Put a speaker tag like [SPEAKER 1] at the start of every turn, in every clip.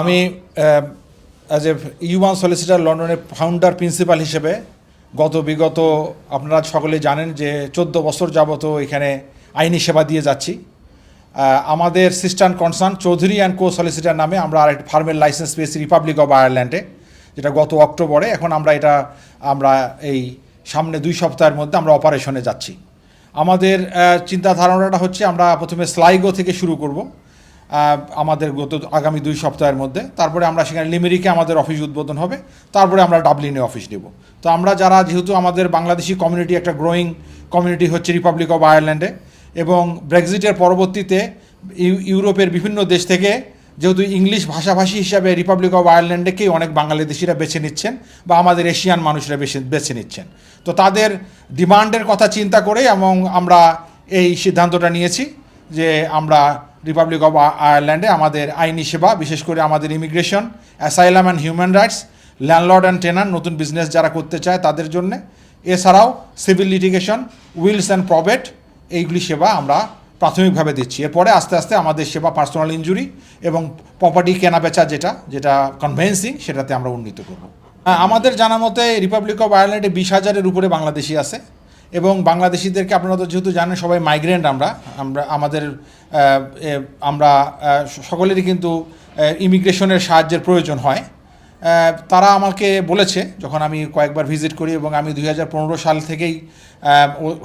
[SPEAKER 1] আমি as a ইউয়ান solicitor লন্ডনের ফাউন্ডার প্রিন্সিপাল হিসেবে গত বিগত, আপনারা সকলে জানেন যে চোদ্দ বছর যাবত এখানে আইনি সেবা দিয়ে যাচ্ছি। আমাদের sister concern Chowdhury and co solicitor নামে আমরা আর একটা ফার্মের লাইসেন্স পেয়েছি রিপাবলিক অফ আয়ারল্যান্ডে যেটা গত অক্টোবরে। এখন আমরা এটা, আমরা এই সামনে দুই সপ্তাহের মধ্যে আমরা অপারেশনে যাচ্ছি। আমাদের চিন্তা ধারণাটা হচ্ছে আমরা প্রথমে স্লাইগো থেকে শুরু করব। আমাদের গত আগামী দুই সপ্তাহের মধ্যে। তারপরে আমরা সেখানে লিমেরিকে আমাদের অফিস উদ্বোধন হবে। তারপরে আমরা ডাবলিনে অফিস নেব। তো আমরা যারা যেহেতু আমাদের বাংলাদেশি কমিউনিটি একটা গ্রোয়িং কমিউনিটি হচ্ছে রিপাবলিক অফ আয়ারল্যান্ডে এবং ব্রেক্সিটের পরবর্তীতে ইউ- ইউরোপের বিভিন্ন দেশ থেকে যেহেতু ইংলিশ ভাষাভাষী হিসাবে রিপাবলিক অফ আয়ারল্যান্ডেকেই অনেক বাংলাদেশিরা বেছে নিচ্ছেন বা আমাদের এশিয়ান মানুষরা বেছে বেছে নিচ্ছেন। তো তাদের ডিমান্ডের কথা চিন্তা করে এবং আমরা এই সিদ্ধান্তটা নিয়েছি যে আমরা রিপাবলিক অফ আয়ারল্যান্ডে আমাদের আইনি সেবা, বিশেষ করে আমাদের immigration asylum and human rights landlord and tenant নতুন বিজনেস যারা করতে চায় তাদের জন্যে। এছাড়াও civil litigation wills and probate এইগুলি সেবা আমরা প্রাথমিকভাবে দিচ্ছি। এরপরে আস্তে আস্তে আমাদের সেবা পার্সোনাল ইনজুরি এবং প্রপার্টি কেনা বেচা যেটা যেটা কনভেন্সিং সেটাতে আমরা উন্নীত করব। আমাদের জানা মতে রিপাবলিক অফ আয়ারল্যান্ডে বিশ হাজারের উপরে বাংলাদেশি আছে। এবং বাংলাদেশিদেরকে আপনারা তো যেহেতু জানেন সবাই মাইগ্রেন্ট আমরা আমরা, আমাদের আমরা সকলেরই কিন্তু ইমিগ্রেশনের সাহায্যের প্রয়োজন হয়। তারা আমাকে বলেছে, যখন আমি কয়েকবার ভিজিট করি এবং আমি দুই হাজার পনেরো সাল থেকেই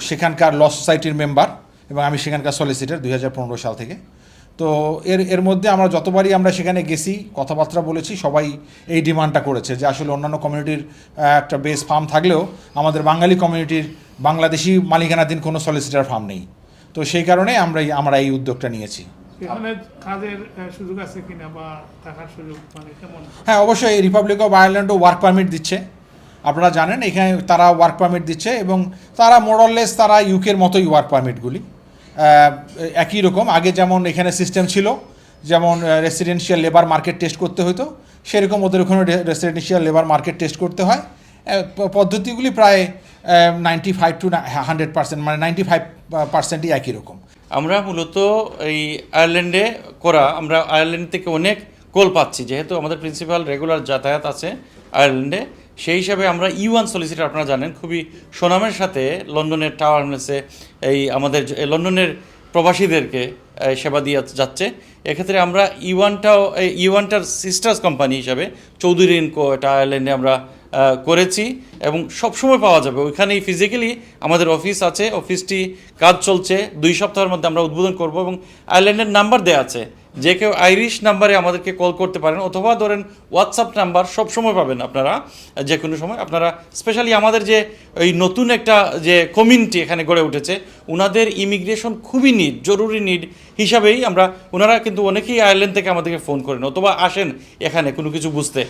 [SPEAKER 1] সেখানকার ল সোসাইটির মেম্বার এবং আমি সেখানকার সলিসিটার দুই হাজার পনেরো সাল থেকে। তো এর এর মধ্যে আমরা যতবারই আমরা সেখানে গেছি, কথাবার্তা বলেছি, সবাই এই ডিমান্ডটা করেছে যে আসলে অন্যান্য কমিউনিটির একটা বেস ফার্ম থাকলেও আমাদের বাঙালি কমিউনিটির বাংলাদেশি মালিকানাধীন কোনো সলিসিটার ফার্ম নেই। তো সেই কারণে আমরা আমরা এই উদ্যোগটা নিয়েছি।
[SPEAKER 2] এখানে কাজের আহ, সুযোগ আছে কিনা বা থাকার সুযোগ মানে কেমন?
[SPEAKER 1] হ্যাঁ অবশ্যই রিপাবলিক অফ আয়ারল্যান্ডও ওয়ার্ক পারমিট দিচ্ছে। আপনারা জানেন এখানে তারা ওয়ার্ক পারমিট দিচ্ছে এবং তারা মোরললেস তারা ইউকের মতোই ওয়ার্ক পারমিটগুলি একই রকম। আগে যেমন এখানে সিস্টেম ছিল যেমন রেসিডেন্সিয়াল লেবার মার্কেট টেস্ট করতে হতো সেরকম ওদের ওখানে রেসিডেন্সিয়াল লেবার মার্কেট টেস্ট করতে হয়। পদ্ধতিগুলি প্রায় ninety five to hundred percent মানে নাইনটি ফাইভ পার্সেন্টই একই রকম।
[SPEAKER 3] আমরা মূলত এই আয়ারল্যান্ডে করা, আমরা আয়ারল্যান্ড থেকে অনেক কল পাচ্ছি, যেহেতু আমাদের প্রিন্সিপাল রেগুলার যাতায়াত আছে আয়ারল্যান্ডে। সেই হিসাবে আমরা ইউয়ান সলিসিটার আপনারা জানেন, খুবই সুনামের সাথে লন্ডনের টাওয়ার হামলেসে এই আমাদের লন্ডনের প্রবাসীদেরকে সেবা দিয়ে যাচ্ছে। এক্ষেত্রে আমরা ইউয়ানটাও এই ইউয়ানটার সিস্টার্স কোম্পানি হিসাবে চৌধুরী ইনকো এটা আয়ারল্যান্ডে আমরা করেছি এবং সবসময় পাওয়া যাবে। ওইখানেই ফিজিক্যালি আমাদের অফিস আছে অফিসটি কাজ চলছে। দুই সপ্তাহের মধ্যে আমরা উদ্বোধন করব এবং আয়ারল্যান্ডের নাম্বার দেওয়া আছে। যে কেউ আইরিশ নাম্বারে আমাদেরকে কল করতে পারেন, অথবা ধরেন হোয়াটসঅ্যাপ নাম্বার সবসময় পাবেন আপনারা, যে কোনো সময়। আপনারা স্পেশালি আমাদের যে ওই নতুন একটা যে কমিউনিটি এখানে গড়ে উঠেছে ওনাদের ইমিগ্রেশন খুবই নিড জরুরি নিড হিসাবেই আমরা ওনারা কিন্তু অনেকেই আয়ারল্যান্ড থেকে আমাদেরকে ফোন করেন, অথবা আসেন এখানে কোনো কিছু বুঝতে।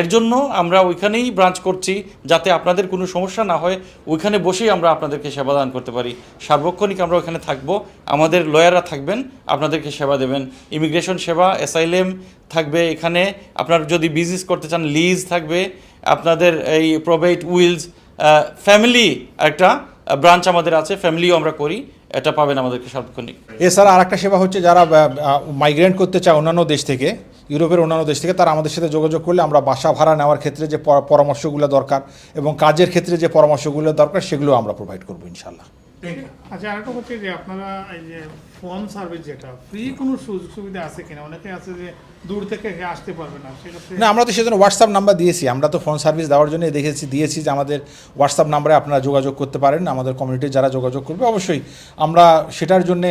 [SPEAKER 3] এর জন্য আমরা ওইখানেই ব্রাঞ্চ করছি, যাতে আপনাদের কোনো সমস্যা না হয়, ওইখানে বসেই আমরা আপনাদেরকে সেবা দান করতে পারি। সার্বক্ষণিক আমরা ওইখানে থাকব, আমাদের লয়াররা থাকবেন, আপনাদেরকে সেবা দেবেন ইমিগ্রেশন সেবা অ্যাসাইলেম থাকবে এখানে। আপনার যদি বিজনেস করতে চান, লিজ থাকবে। আপনাদের এই প্রোবেট উইলস ফ্যামিলি একটা ব্রাঞ্চ আমাদের আছে, ফ্যামিলিও আমরা করি। এটা পাবেন আমাদেরকে সার্বক্ষণিক।
[SPEAKER 1] এছাড়া আর একটা সেবা হচ্ছে যারা মাইগ্রেন্ট করতে চায় অন্যান্য দেশ থেকে, ইউরোপের অন্যান্য দেশ থেকে, তারা আমাদের সাথে যোগাযোগ করলে আমরা বাসা ভাড়া নেওয়ার ক্ষেত্রে যে পরামর্শগুলো দরকার এবং কাজের ক্ষেত্রে যে পরামর্শগুলো দরকার, সেগুলো আমরা প্রোভাইড করব ইনশাল্লাহ
[SPEAKER 2] আচ্ছা আরেকটা হচ্ছে যে আপনারা এই যে ফোন সার্ভিস যেটা ফ্রি কোনো সুযোগ সুবিধা আছে কিনা? অনেকে আছে যে দূর থেকে আসতে পারবে না সেক্ষেত্রে
[SPEAKER 1] না আমরা তো সেজন্য হোয়াটসঅ্যাপ নাম্বার দিয়েছি। আমরা তো ফোন সার্ভিস দেওয়ার জন্য দেখেছি দিয়েছি যে আমাদের হোয়াটসঅ্যাপ নাম্বারে আপনারা যোগাযোগ করতে পারেন। আমাদের কমিউনিটির যারা যোগাযোগ করবে অবশ্যই আমরা সেটার জন্যে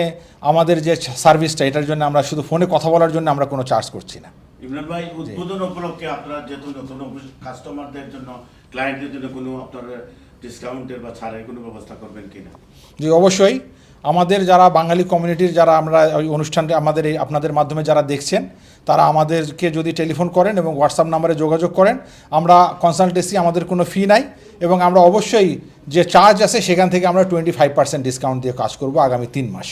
[SPEAKER 1] আমাদের যে সার্ভিসটা এটার জন্য আমরা শুধু ফোনে কথা বলার জন্য আমরা কোনো চার্জ করছি না।
[SPEAKER 4] ইমরান ভাই উদ্বোধন উপলক্ষে আপনারা যেহেতু নতুন কাস্টমারদের জন্য ক্লায়েন্টদের জন্য কোনো আপনার ডিসকাউন্টের বা ছাড়ের কোনো ব্যবস্থা করবেন কিনা?
[SPEAKER 1] জি, অবশ্যই। আমাদের যারা বাঙালি কমিউনিটির যারা আমরা ওই অনুষ্ঠানটি আমাদের এই আপনাদের মাধ্যমে যারা দেখছেন, তারা আমাদেরকে যদি টেলিফোন করেন এবং হোয়াটসঅ্যাপ নাম্বারে যোগাযোগ করেন, আমরা কনসালটেন্সি আমাদের কোনো ফি নাই এবং আমরা অবশ্যই যে চার্জ আছে সেখান থেকে আমরা টোয়েন্টি ফাইভ পার্সেন্ট ডিসকাউন্ট দিয়ে কাজ করব আগামী তিন মাস।